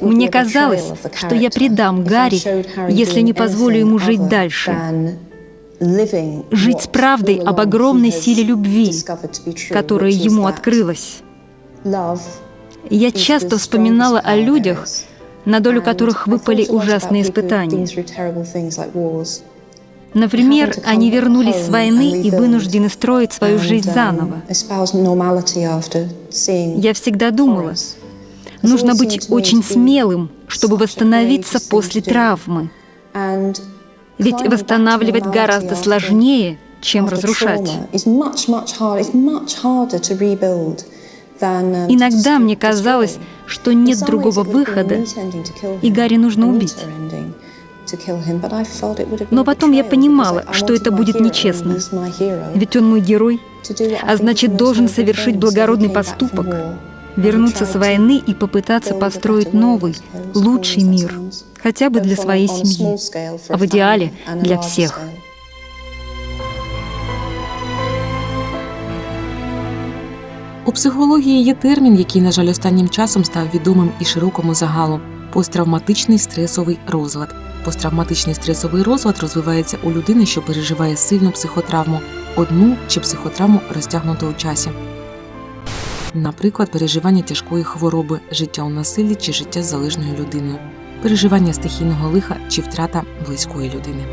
Мне казалось, что я предам Гарри, если не позволю ему жить дальше. Жить с правдой об огромной силе любви, которая ему открылась. Я часто вспоминала о людях, на долю которых выпали ужасные испытания. Например, они вернулись с войны и вынуждены строить свою жизнь заново. Я всегда думала, нужно быть очень смелым, чтобы восстановиться после травмы. Ведь восстанавливать гораздо сложнее, чем разрушать. Иногда мне казалось, что нет другого выхода, и Гарри нужно убить. Но потом я понимала, что это будет нечестно. Ведь он мой герой, а значит, должен совершить благородный поступок, вернуться с войны и попытаться построить новый, лучший мир, хотя бы для своей семьи, а в идеале для всех. У психології є термін, який, на жаль, останнім часом став відомим і широкому загалу посттравматичний стресовий розлад. Посттравматичний стресовий розлад розвивається у людини, що переживає сильну психотравму, одну чи психотравму розтягнуту у часі. Наприклад, переживання тяжкої хвороби, життя у насиллі чи життя з залежною людиною, переживання стихійного лиха чи втрата близької людини.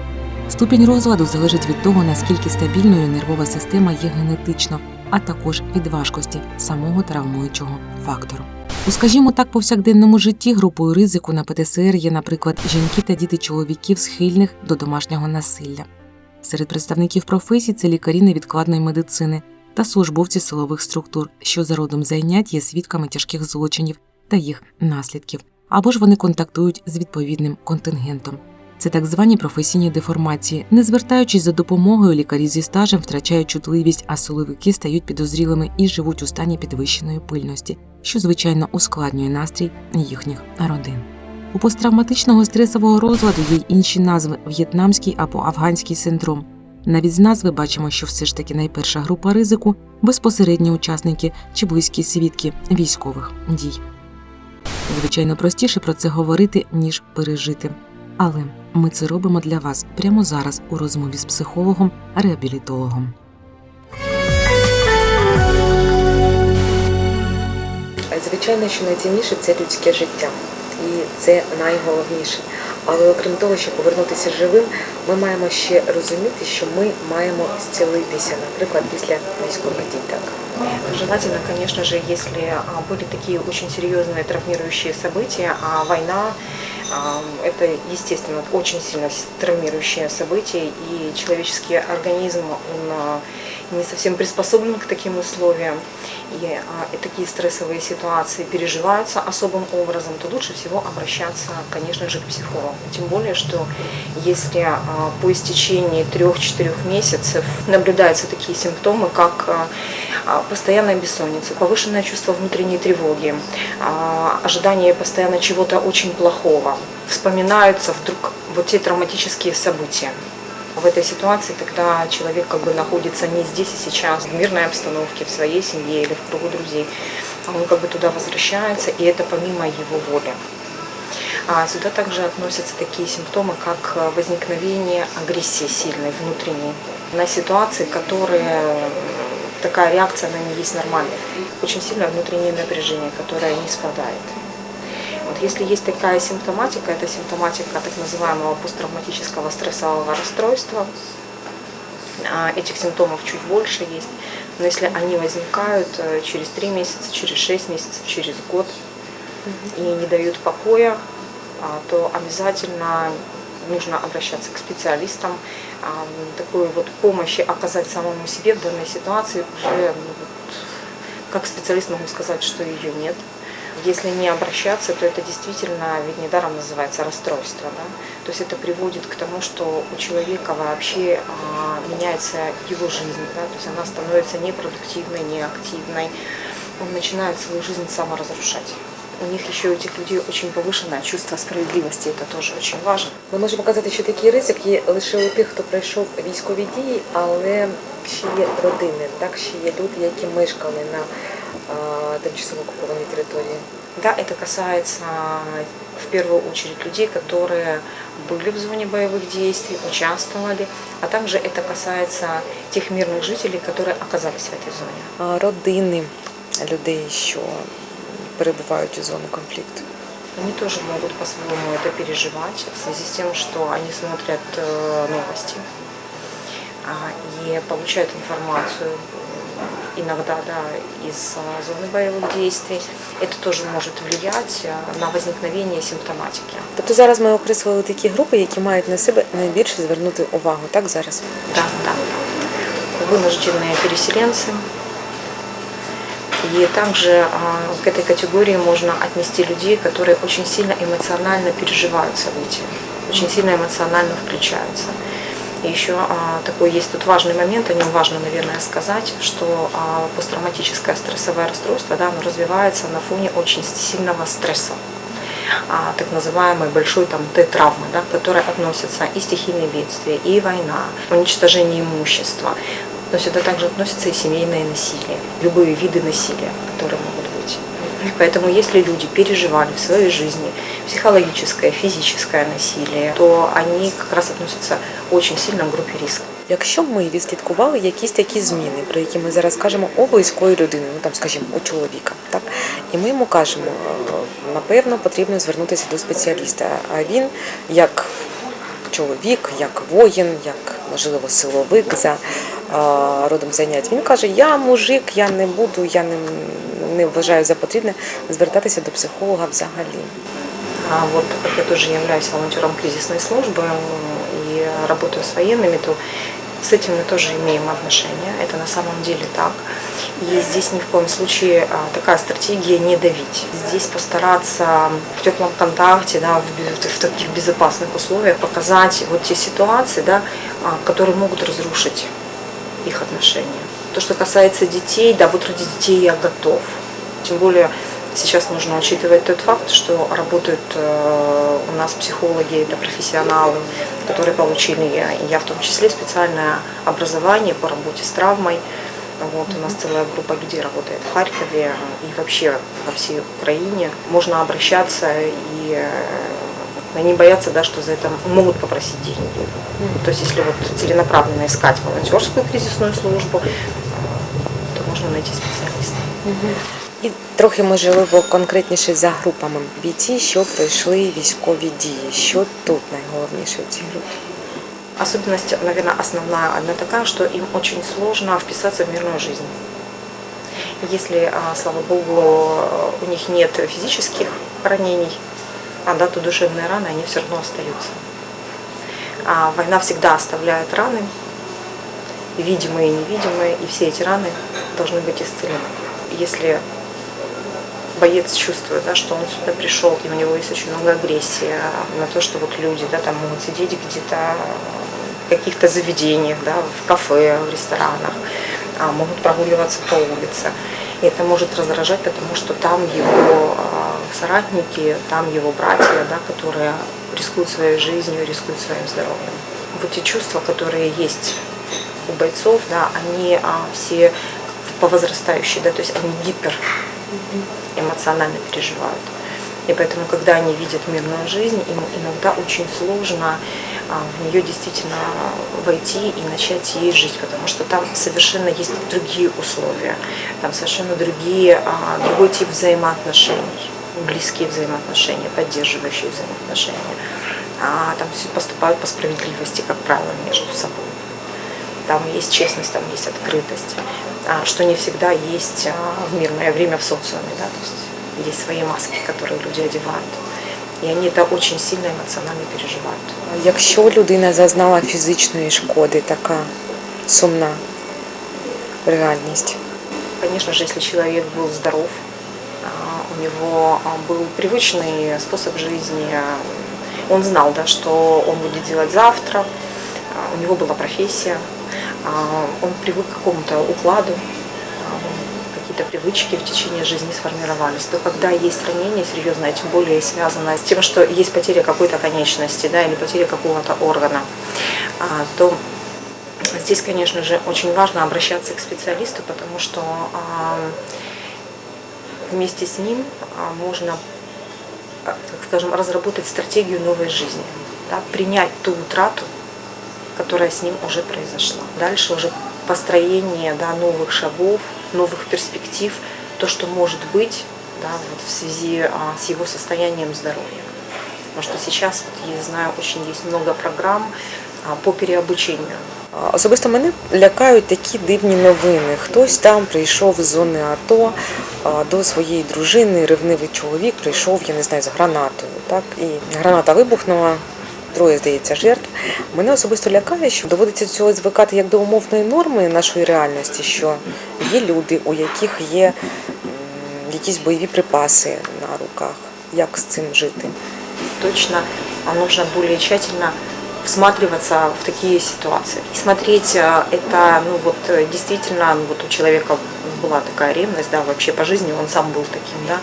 Ступінь розладу залежить від того, наскільки стабільною нервова система є генетично, а також від важкості самого травмуючого фактору. У, скажімо так, повсякденному житті групою ризику на ПТСР є, наприклад, жінки та діти чоловіків, схильних до домашнього насилля. Серед представників професій це лікарі невідкладної медицини та службовці силових структур, що за родом зайнять є свідками тяжких злочинів та їх наслідків, або ж вони контактують з відповідним контингентом. Це так звані професійні деформації. Не звертаючись за допомогою, лікарі зі стажем втрачають чутливість, а силовики стають підозрілими і живуть у стані підвищеної пильності, що звичайно ускладнює настрій їхніх родин. У посттравматичного стресового розладу є інші назви в'єтнамський або афганський синдром. Навіть з назви бачимо, що все ж таки найперша група ризику безпосередні учасники чи близькі свідки військових дій. Звичайно, простіше про це говорити, ніж пережити. Але ми це робимо для вас прямо зараз у розмові з психологом, реабілітологом. Звичайно, що найцінніше це людське життя, і це найголовніше. Але окрім того, щоб повернутися живим, ми маємо ще розуміти, що ми маємо зцілитися, наприклад, після військових дій. Так. Желательно, конечно же, если а, были такие очень серьезные травмирующие события, а война а, это, естественно, очень сильно травмирующее событие, и человеческий организм, он а, не совсем приспособлен к таким условиям, и, и такие стрессовые ситуации переживаются особым образом, то лучше всего обращаться, конечно же, к психологу. Тем более, что если по истечении трех-четырех месяцев наблюдаются такие симптомы, как постоянная бессонница, повышенное чувство внутренней тревоги, ожидание постоянно чего-то очень плохого, вспоминаются вдруг вот те травматические события. В этой ситуации, когда человек как бы находится не здесь и сейчас, в мирной обстановке, в своей семье или в кругу друзей, а он как бы туда возвращается, и это помимо его воли. А сюда также относятся такие симптомы, как возникновение агрессии сильной, внутренней, на ситуации, которые такая реакция, она не есть нормальной. Очень сильное внутреннее напряжение, которое не спадает. Если есть такая симптоматика, это симптоматика так называемого посттравматического стрессового расстройства. Этих симптомов чуть больше есть, но если они возникают через 3 месяца, через 6 месяцев, через год и не дают покоя, то обязательно нужно обращаться к специалистам, а, такую вот помощи оказать самому себе в данной ситуации уже ну, вот, как специалист могу сказать, что ее нет. Если не обращаться, то это действительно, ведь недаром называется расстройство. Да? То есть это приводит к тому, что у человека вообще а, меняется его жизнь, да? то есть она становится непродуктивной, неактивной. Он начинает свою жизнь саморазрушать. У них ще у этих людей очень повышенное чувство справедливості, це теж дуже важливо. Ми можемо показати, що такий ризик є лише у тих, хто пройшов військові дії, але ще є родини, так ще є люди, які мешкали на а, тимчасово окупованій території. Да, это касается в первую очередь людей, которые были в зоне боевых действий, участвовали, а также это касается тех мирных жителей, которые оказались в этой зоне. А родини людей, що перебувають у зону конфлікту. Они тоже могут по-своему это переживать в связи с тем, что они смотрят э, новости а, и получают информацию э, иногда да, из а, зоны боевых действий. Это тоже может влиять а, на возникновение симптоматики. Тобто зараз ми окреслили такі групи, які мають на себе найбільше звернути увагу, так зараз? Да, да. Вынужденные переселенцы. И также а, к этой категории можно отнести людей, которые очень сильно эмоционально переживают события, очень сильно эмоционально включаются. Еще а, такой есть тут важный момент, о нем важно, наверное, сказать, что а, посттравматическое стрессовое расстройство, да, оно развивается на фоне очень сильного стресса а, так называемой большой там Т-травмы, да, к которой относятся и стихийные бедствия, и война, уничтожение имущества. Но сюда также относятся и семейное насилие, любые виды насилия, которые могут быть. Поэтому если люди переживали в своей жизни психологическое, физическое насилие, то они как раз относятся очень сильно к группе риска. Якщо ми відслідкували якісь такі зміни, про які ми зараз кажемо у близької людини, ну там, скажімо, у чоловіка, так і ми йому кажемо, е, напевно, потрібно звернутися до спеціаліста. А він як чоловік, як воїн, як можливо силовик за е, родом занять, він каже: Я мужик, я не буду, я не, не вважаю за потрібне звертатися до психолога взагалі. А вот как я тоже являюсь волонтером кризисной службы и работаю с военными, то с этим мы тоже имеем отношение. Это на самом деле так. И здесь ни в коем случае а, такая стратегия не давить. Здесь постараться в теплом контакте, да, в, в таких безопасных условиях показать вот те ситуации, да, а, которые могут разрушить их отношения. То, что касается детей, да, вот ради детей я готов. Тем более сейчас нужно учитывать тот факт, что работают э, у нас психологи, это профессионалы, которые получили, я в том числе, специальное образование по работе с травмой. Вот, у нас целая группа людей работает в Харькове и вообще во всей Украине. Можно обращаться и э, не бояться, да, что за это могут попросить деньги. То есть если вот целенаправленно искать волонтерскую кризисную службу, то можно найти специалиста. І трохи можливо конкретніше за групами бійці, що пройшли військові дії. Що тут найголовніше в цій групі? Особенность, наверное, основная одна такая, что им очень сложно вписаться в мирную жизнь. Если, а, слава богу, у них нет физических ранений, а да, то душевные раны, они все равно остаются. А война всегда оставляет раны, видимые и невидимые, и все эти раны должны быть исцелены. Если боец чувствует, да, что он сюда пришел, и у него есть очень много агрессии на то, что вот люди да, там могут сидеть где-то в каких-то заведениях, да, в кафе, в ресторанах, а, могут прогуливаться по улице. И это может раздражать, потому что там его а, соратники, там его братья, да, которые рискуют своей жизнью, рискуют своим здоровьем. Вот эти чувства, которые есть у бойцов, да, они а, все по возрастающей, да, то есть они гипер эмоционально переживают. И поэтому, когда они видят мирную жизнь, им иногда очень сложно а, в нее действительно войти и начать ей жить, потому что там совершенно есть другие условия, там совершенно другие, а, другой тип взаимоотношений, близкие взаимоотношения, поддерживающие взаимоотношения. А там все поступают по справедливости, как правило, между собой. Там есть честность, там есть открытость, что не всегда есть а, в мирное время в социуме. Да? То есть есть свои маски, которые люди одевают. И они это очень сильно эмоционально переживают. Якщо людина зазнала фізичної шкоди, така сумна реальність. Конечно же, если человек был здоров, а, у него а, был привычный способ жизни, а, он знал, да, что он будет делать завтра, а, у него была профессия, а, он привык к какому-то укладу, а, какие-то привычки в течение жизни сформировались, то когда есть ранение серьезное, тем более связанное с тем, что есть потеря какой-то конечности да, или потеря какого-то органа, а, то Здесь, конечно же, очень важно обращаться к специалисту, потому что а, вместе с ним а, можно, а, скажем, разработать стратегию новой жизни, да, принять ту утрату, которая с ним уже произошла. Дальше уже построение да, новых шагов, новых перспектив, то, что может быть да, вот в связи а, с его состоянием здоровья. Потому что сейчас, вот, я знаю, очень есть много программ а, по переобучению. А, Особисто мене лякають такі дивні новини. Хтось там прийшов з зони АТО а, до своєї дружини, ревнивий чоловік прийшов, я не знаю, з гранатою. Так? І граната вибухнула, троє, здається, жертв. Мене особисто лякає, що доводиться до цього звикати як до умовної норми нашої реальності, що є люди, у яких є м, якісь бойові припаси на руках. Як з цим жити? точно а нужно более тщательно всматриваться в такие ситуации. И смотреть э, это, ну вот э, действительно, ну, вот у человека была такая ревность, да, вообще по жизни он сам был таким, да.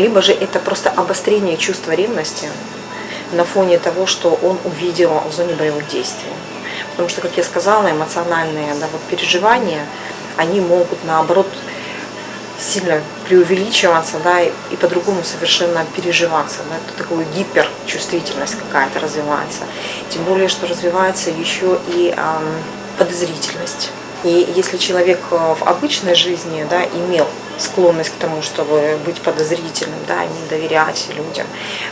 Либо же это просто обострение чувства ревности на фоне того, что он увидел в зоне боевых действий. Потому что, как я сказала, эмоциональные да, вот переживания, они могут наоборот сильно преувеличиваться, да, и, и по-другому совершенно переживаться. Да, это такая гиперчувствительность какая-то развивается. Тем более, что развивается еще и ам, подозрительность. И если человек э, в обычной жизни да, имел склонность к тому, чтобы быть подозрительным, да, не доверять людям,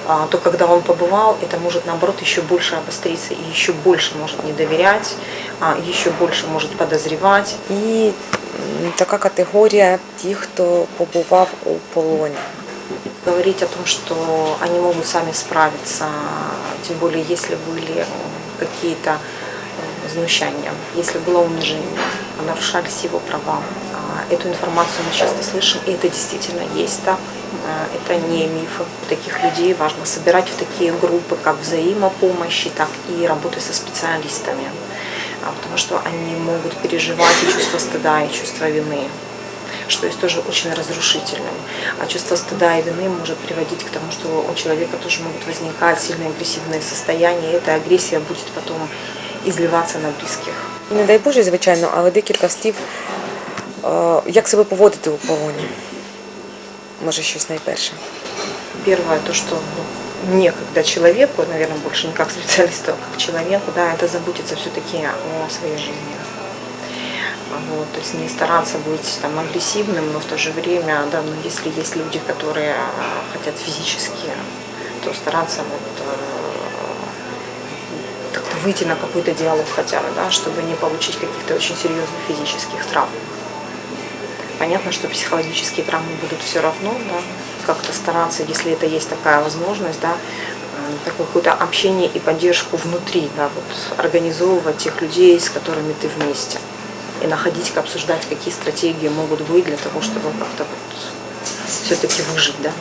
а, то когда он побывал, это может наоборот еще больше обостриться и еще больше может не доверять, а, еще больше может подозревать. І м, така категорія ті, хто побував у полоні. говорить о том, что они могут сами справиться, тем более если были э, какие-то э, знущания, если было унижение, нарушались его права. Эту информацию мы часто слышим, и это действительно есть так. А, Это не мифы. Таких людей важно собирать в такие группы, как взаимопомощи, так и работы со специалистами, А, потому что они могут переживать и чувство стыда, и чувство вины что есть тоже очень разрушительным. А чувство стыда и вины может приводить к тому, что у человека тоже могут возникать сильные агрессивные состояния, и эта агрессия будет потом изливаться на близких. Не дай Боже, звичайно, але декілька слів, як себе поводити у полоні. Може, щось найперше. Первое, то, что ну, мне, когда человеку, наверное, больше не как специалисту, а как человеку, да, это заботиться все-таки о своей жизни. Вот, то есть не стараться быть там агрессивным, но в то же время, да, ну, если есть люди, которые хотят физически, то стараться вот, э, как-то выйти на какой-то диалог хотя бы, да, чтобы не получить каких-то очень серьезных физических травм. Понятно, что психологические травмы будут все равно, да, как-то стараться, если это есть такая возможность, да, м, такое какое-то общение и поддержку внутри, да, вот, организовывать тех людей, с которыми ты вместе. И находить, обсуждать, какие стратегии могут быть для того, чтобы как-то вот все-таки выжить, да.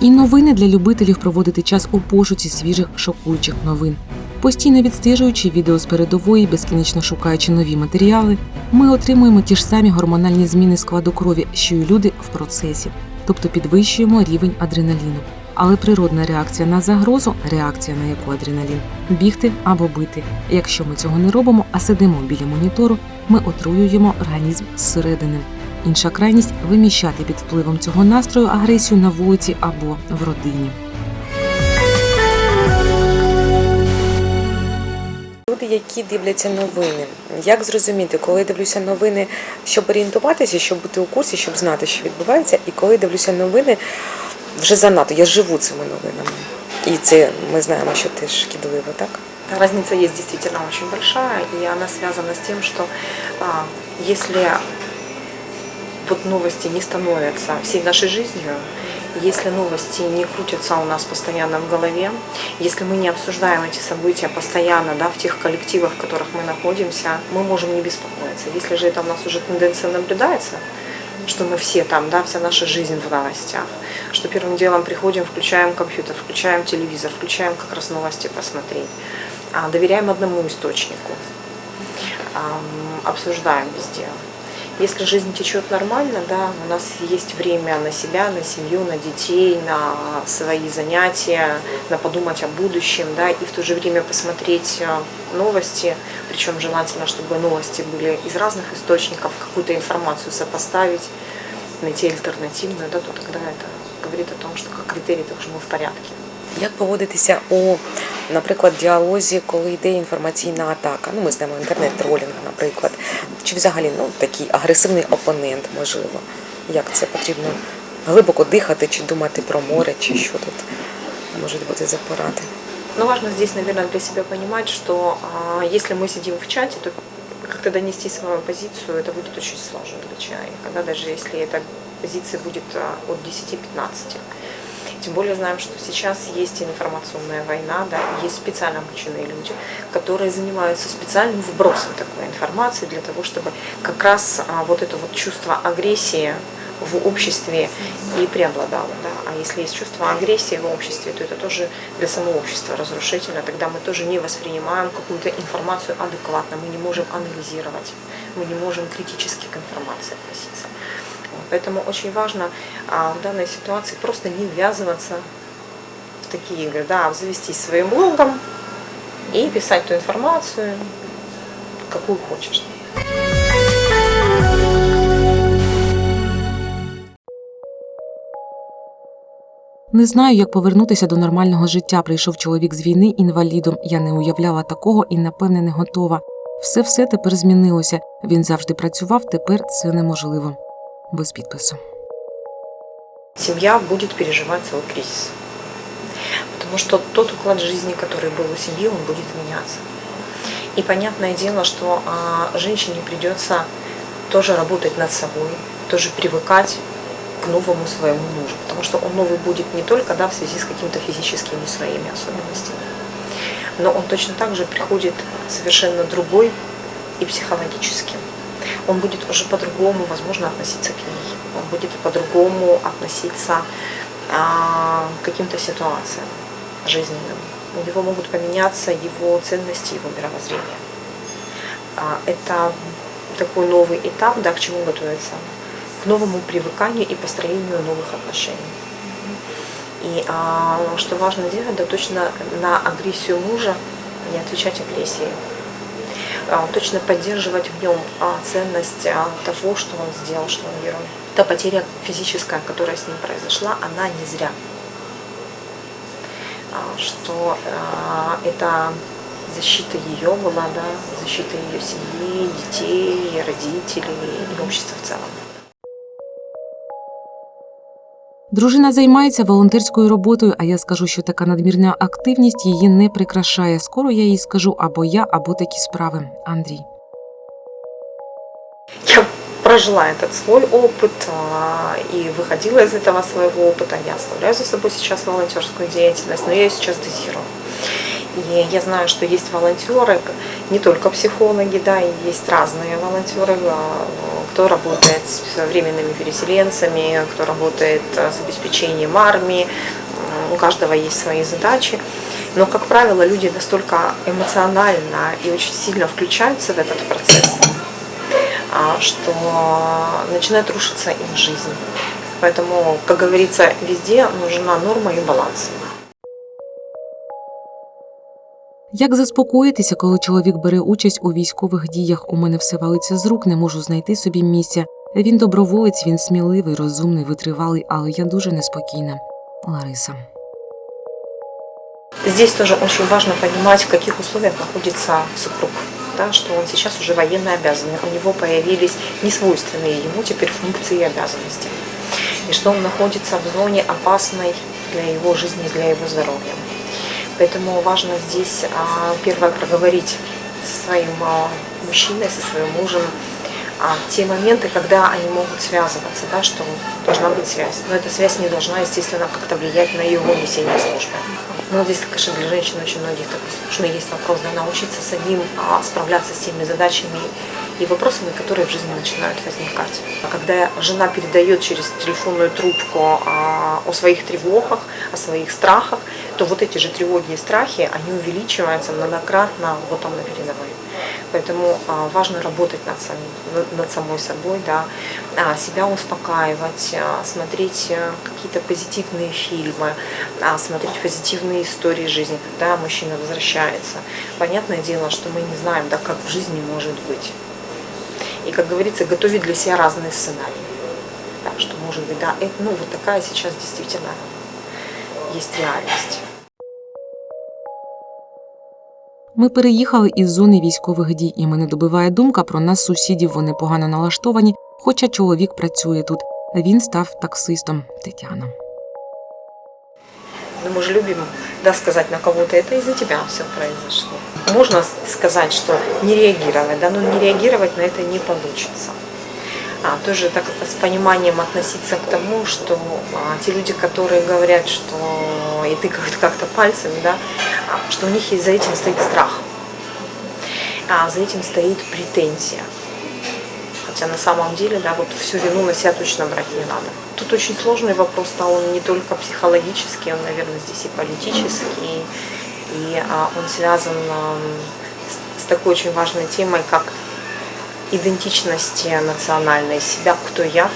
І новини для любителів проводити час у пошуці свіжих шокуючих новин. Постійно відстежуючи відео з передової, безкінечно шукаючи нові матеріали, ми отримуємо ті ж самі гормональні зміни складу крові, що й люди в процесі, тобто підвищуємо рівень адреналіну. Але природна реакція на загрозу реакція на яку адреналін бігти або бити. Якщо ми цього не робимо, а сидимо біля монітору, ми отруюємо організм зсередини. Інша крайність виміщати під впливом цього настрою агресію на вулиці або в родині. Люди, які дивляться новини, як зрозуміти, коли я дивлюся новини, щоб орієнтуватися, щоб бути у курсі, щоб знати, що відбувається, і коли дивлюся новини вже занадто, я живу цими новинами. І це ми знаємо, що теж шкідливо, так? Разница есть действительно очень большая, и она связана с тем, что а, если вот новости не становятся всей нашей жизнью, если новости не крутятся у нас постоянно в голове, если мы не обсуждаем эти события постоянно да, в тех коллективах, в которых мы находимся, мы можем не беспокоиться. Если же это у нас уже тенденция наблюдается, что мы все там, да, вся наша жизнь в новостях, что первым делом приходим, включаем компьютер, включаем телевизор, включаем как раз новости посмотреть, а, доверяем одному источнику, обсуждаем везде. Если жизнь течет нормально, да, у нас есть время на себя, на семью, на детей, на свои занятия, на подумать о будущем, да, и в то же время посмотреть э, новости, причем желательно, чтобы новости были из разных источников, какую-то информацию сопоставить, найти альтернативную, да, то тогда это говорит о том, что как критерий, что мы в порядке. Як поводитися у, наприклад, діалозі, коли йде інформаційна атака? Ну, ми знаємо інтернет-тролінг, наприклад, чи взагалі ну, такий агресивний опонент, можливо. Як це потрібно глибоко дихати, чи думати про море, чи що тут можуть бути за поради? Но важно здесь, наверное, для себя понимать, что а, если мы сидим в чате, то как-то донести свою позицию, это будет очень сложно для человека, да, даже если эта позиция будет а, от 10-15. Тем более знаем, что сейчас есть информационная война, да, есть специально обученные люди, которые занимаются специальным вбросом такой информации для того, чтобы как раз а, вот это вот чувство агрессии в обществе и преобладало. Да? А если есть чувство агрессии в обществе, то это тоже для самого общества разрушительно. Тогда мы тоже не воспринимаем какую-то информацию адекватно, мы не можем анализировать, мы не можем критически к информации относиться. Поэтому очень важно а, в данной ситуации просто не ввязываться в такие игры, да, а завестись своим блогом и писать ту информацию, какую хочешь. Не знаю, як повернутися до нормального життя. Прийшов чоловік з війни інвалідом. Я не уявляла такого і, напевне, не готова. Все все тепер змінилося. Він завжди працював, тепер це неможливо. Без підпису. Семья будет переживать свой кризис. Потому что тот уклад жизни, который был у семьи, он будет меняться. И понятное дело, что а, женщине придется тоже работать над собой, тоже привыкать к новому своему мужу. Потому что он новый будет не только да, в связи с какими-то физическими своими особенностями, но он точно так же приходит совершенно другой и психологически. Он будет уже по-другому, возможно, относиться к ней. Он будет по-другому относиться а, к каким-то ситуациям жизненным. У него могут поменяться его ценности, его мировоззрение. А, это такой новый этап, да, к чему готовиться? К новому привыканию и построению новых отношений. И а, что важно делать, да точно на агрессию мужа не отвечать агрессией. А, точно поддерживать в нем а, ценность а, того, что он сделал, что он герой. Та потеря физическая, которая с ним произошла, она не зря. Что это защита ее была, да, защита ее семьи, детей, родителей и общества в целом. Дружина займається волонтерською роботою, а я скажу, що така надмірна активність її не прикрашає. Скоро я їй скажу або я, або такі справи. Андрій. Я прожила этот свой опыт а, и выходила из этого своего опыта. Я оставляю за собой сейчас волонтерскую деятельность, но я ее сейчас дозирую. И я знаю, что есть волонтеры, не только психологи, да, и есть разные волонтеры, а, кто работает с временными переселенцами, кто работает а, с обеспечением армии, у каждого есть свои задачи. Но, как правило, люди настолько эмоционально и очень сильно включаются в этот процесс, а, что начинает рушиться им жизнь. Поэтому, как говорится, везде нужна норма и баланс. Як заспокоїтися, коли чоловік бере участь у військових діях? У мене все валиться з рук, не можу знайти собі місця. Він доброволець, він сміливий, розумний, витривалий, але я дуже неспокійна. Лариса. Здесь тоже очень важно понимать, в каких условиях находится супруг. Да, что он сейчас уже военно обязанный, у него появились несвойственные ему теперь функции и обязанности. И что он находится в зоне опасной для его жизни, для его здоровья. Поэтому важно здесь а, первое проговорить со своим а, мужчиной, со своим мужем а, те моменты, когда они могут связываться, да, что должна быть связь. Но эта связь не должна, естественно, как-то влиять на его несение службы. Но здесь, конечно, для женщин очень многих такой сложный есть вопрос, да, научиться самим справляться с теми задачами и вопросами, которые в жизни начинают возникать. А когда жена передает через телефонную трубку а, о своих тревогах, о своих страхах, то вот эти же тревоги и страхи, они увеличиваются многократно вот там на передовой. Поэтому а, важно работать над, самим, над- самой собой, да, себя успокаивать, смотреть э, какие-то позитивные фильмы, смотреть позитивные истории жизни, когда мужчина возвращается. Понятное дело, что мы не знаем, да, как в жизни может быть. И, как говорится, готовить для себя разные сценарии. Так что, может быть, да, это, ну, вот такая сейчас действительно есть реальность. Ми переїхали із зони військових дій, і мене добиває думка про нас, сусідів. Вони погано налаштовані, хоча чоловік працює тут. Він став таксистом. Тетяна. Но мы же любим да, сказать на кого-то, это из-за тебя все произошло. Можно сказать, что не реагировать, да, но не реагировать на это не получится. А, тоже так с пониманием относиться к тому, что а, те люди, которые говорят, что и тыкают как-то пальцами, да, а, что у них есть за этим стоит страх, а за этим стоит претензия. Хотя на самом деле, да, вот всю вину на себя точно брать не надо. Тут очень сложный вопрос стал, он не только психологический, он, наверное, здесь и политический, и а, он связан а, с, с такой очень важной темой, как идентичность национальной себя, кто я.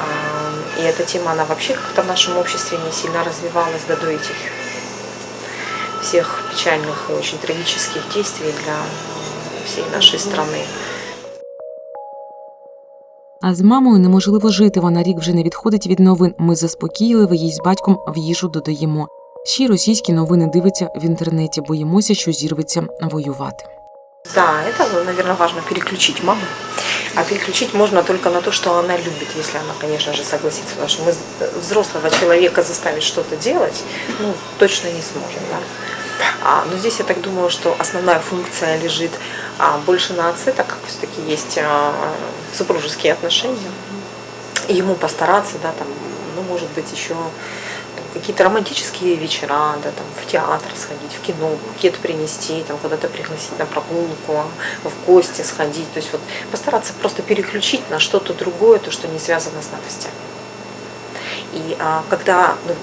А, И эта тема, она вообще как-то в нашем обществе не сильно развивалась да, до этих всех печальных и очень трагических действий для а, всей нашей страны. А з мамою неможливо жити. Вона рік вже не відходить від новин. Ми заспокійливі їй з батьком в їжу додаємо. Ще й російські новини дивиться в інтернеті. Боїмося, що зірветься воювати. Да, это, наверное, важно переключить маму. А переключить можно только на то, что она любит, если она, конечно же, согласится. Потому что мы взрослого человека заставить что-то делать, ну, точно не сможем. Да? А, но здесь я так думаю, что основная функция лежит а, больше на отце, так как все-таки есть а, супружеские отношения. И ему постараться, да, там, ну, может быть, еще там, какие-то романтические вечера, да, там, в театр сходить, в кино, букет принести, там, куда-то пригласить на прогулку, в гости сходить. То есть вот постараться просто переключить на что-то другое, то, что не связано с новостями. И а, когда, ну,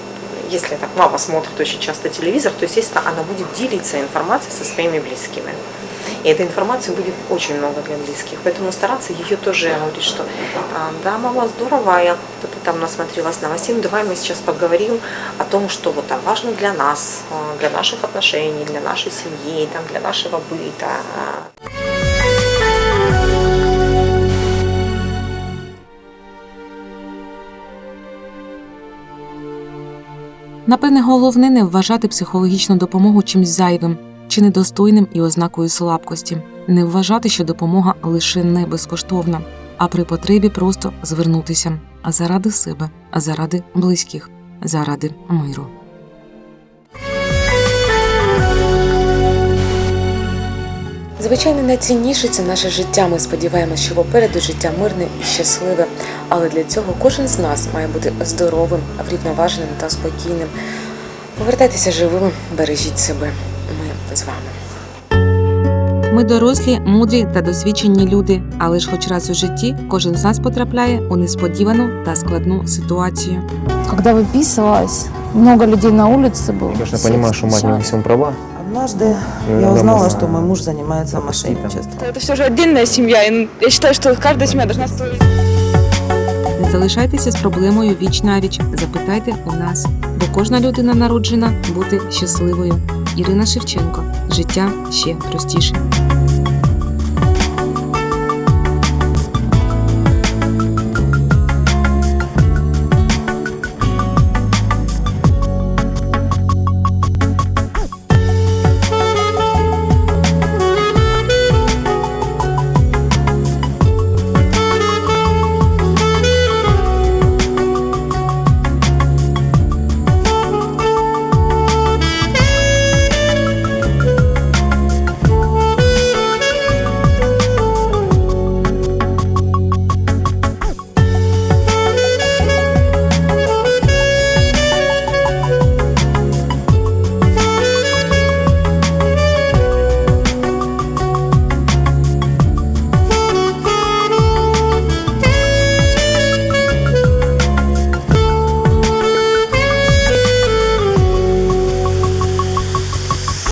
если так мама смотрит очень часто телевизор, то, естественно, она будет делиться информацией со своими близкими. И этой информации будет очень много для близких. Поэтому стараться ее тоже говорить, что а, да, мама, здорово, я кто-то там насмотрелась новостей, ну давай мы сейчас поговорим о том, что вот там важно для нас, для наших отношений, для нашей семьи, там, для нашего быта. Напевне, головне не вважати психологічну допомогу чимсь зайвим чи недостойним і ознакою слабкості, не вважати, що допомога лише не безкоштовна, а при потребі просто звернутися а заради себе, а заради близьких, заради миру. Звичайно, найцінніше це наше життя. Ми сподіваємося, що попереду життя мирне і щасливе. Але для цього кожен з нас має бути здоровим, врівноваженим та спокійним. Повертайтеся живими, бережіть себе. Ми з вами. Ми дорослі, мудрі та досвідчені люди, але ж хоч раз у житті кожен з нас потрапляє у несподівану та складну ситуацію. Когда выписывалась, много людей на улице было. Я, конечно, все понимаю, что мать не во встречали. всем права. Однажды Ну, я иногда узнала, можно что мой муж занимается пропустить там. мошенничеством. Это все же отдельная семья, и я считаю, что каждая семья должна строить. Не залишайтеся з проблемою віч навіч. Запитайте у нас, бо кожна людина народжена бути щасливою. Ірина Шевченко. Життя ще простіше.